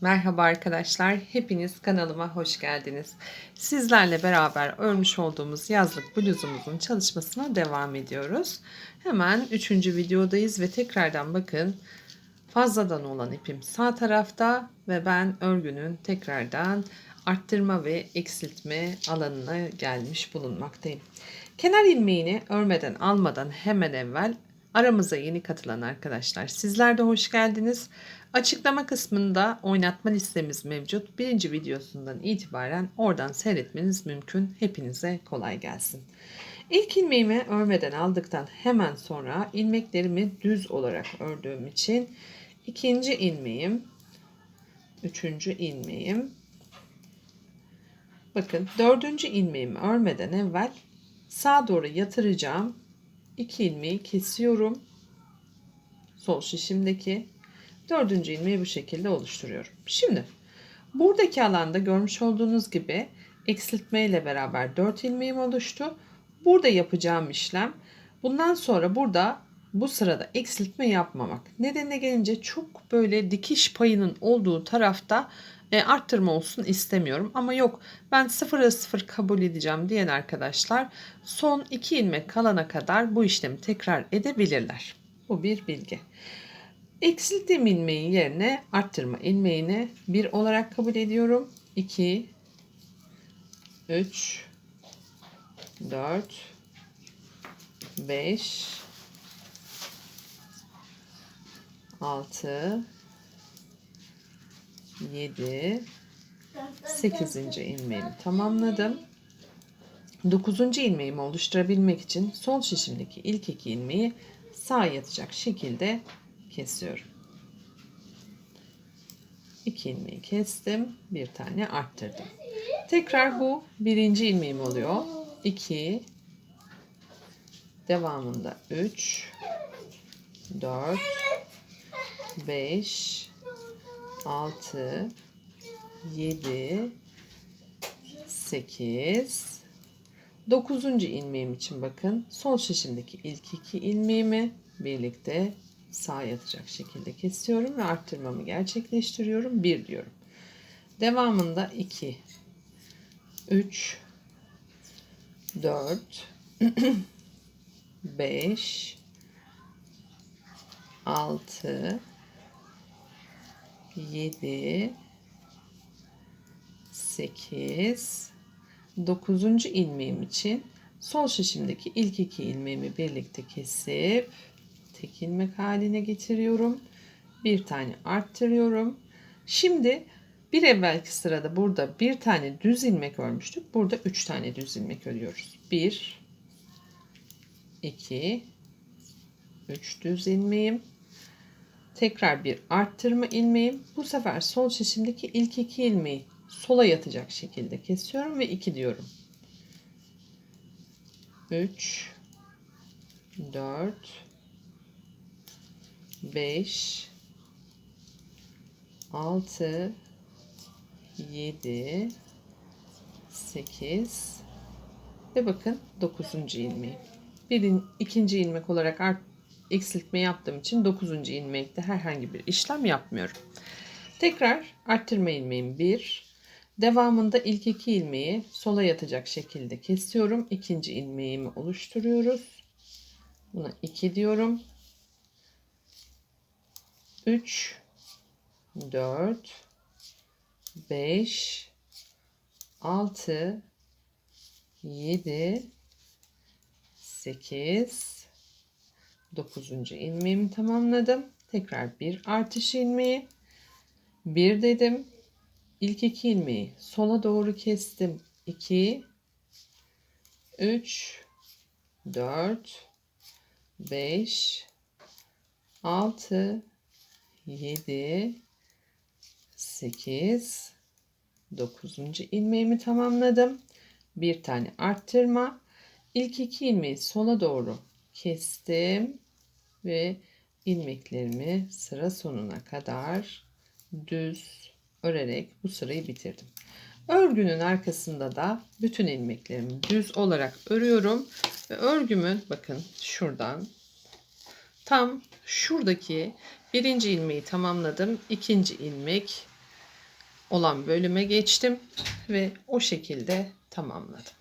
Merhaba arkadaşlar, hepiniz kanalıma hoş geldiniz. Sizlerle beraber örmüş olduğumuz yazlık bluzumuzun çalışmasına devam ediyoruz. Hemen üçüncü videodayız ve tekrardan bakın fazladan olan ipim sağ tarafta ve ben örgünün tekrardan arttırma ve eksiltme alanına gelmiş bulunmaktayım. Kenar ilmeğini örmeden almadan hemen evvel aramıza yeni katılan arkadaşlar sizler de hoş geldiniz. Açıklama kısmında oynatma listemiz mevcut. Birinci videosundan itibaren oradan seyretmeniz mümkün. Hepinize kolay gelsin. İlk ilmeğimi örmeden aldıktan hemen sonra ilmeklerimi düz olarak ördüğüm için ikinci ilmeğim, üçüncü ilmeğim, bakın dördüncü ilmeğimi örmeden evvel sağa doğru yatıracağım. İki ilmeği kesiyorum. Sol şişimdeki Dördüncü ilmeği bu şekilde oluşturuyorum. Şimdi buradaki alanda görmüş olduğunuz gibi eksiltme ile beraber 4 ilmeğim oluştu. Burada yapacağım işlem bundan sonra burada bu sırada eksiltme yapmamak. Nedenine gelince çok böyle dikiş payının olduğu tarafta e, arttırma olsun istemiyorum. Ama yok ben sıfıra sıfır kabul edeceğim diyen arkadaşlar son 2 ilmek kalana kadar bu işlemi tekrar edebilirler. Bu bir bilgi. Eksilttiğim ilmeğin yerine arttırma ilmeğini 1 olarak kabul ediyorum. 2 3 4 5 6 7 8. ilmeğimi tamamladım. 9. ilmeğimi oluşturabilmek için sol şişimdeki ilk iki ilmeği sağ yatacak şekilde kesiyorum. 2 ilmeği kestim. Bir tane arttırdım. Tekrar bu birinci ilmeğim oluyor. 2 devamında 3 4 5 6 7 8 9. ilmeğim için bakın sol şişimdeki ilk iki ilmeğimi birlikte sağ yatacak şekilde kesiyorum ve arttırmamı gerçekleştiriyorum. 1 diyorum. Devamında 2 3 4 5 6 7 8 9. ilmeğim için sol şişimdeki ilk iki ilmeğimi birlikte kesip tek ilmek haline getiriyorum. Bir tane arttırıyorum. Şimdi bir evvelki sırada burada bir tane düz ilmek örmüştük. Burada üç tane düz ilmek örüyoruz. Bir, iki, üç düz ilmeğim. Tekrar bir arttırma ilmeğim. Bu sefer sol şişimdeki ilk iki ilmeği sola yatacak şekilde kesiyorum ve 2 diyorum. 3 4 5 6 7 8 ve bakın 9. ilmeği. Birin, ikinci ilmek olarak art, eksiltme yaptığım için 9. ilmekte herhangi bir işlem yapmıyorum. Tekrar arttırma ilmeğim 1. Devamında ilk iki ilmeği sola yatacak şekilde kesiyorum. İkinci ilmeğimi oluşturuyoruz. Buna 2 diyorum. 3 4 5 6 7 8 9. ilmeğimi tamamladım. Tekrar bir artış ilmeği. Bir dedim. İlk iki ilmeği sola doğru kestim. 2 3 4 5 6 7 8 9. ilmeğimi tamamladım. Bir tane arttırma. İlk iki ilmeği sola doğru kestim ve ilmeklerimi sıra sonuna kadar düz örerek bu sırayı bitirdim. Örgünün arkasında da bütün ilmeklerimi düz olarak örüyorum ve örgümün bakın şuradan tam şuradaki birinci ilmeği tamamladım. İkinci ilmek olan bölüme geçtim ve o şekilde tamamladım.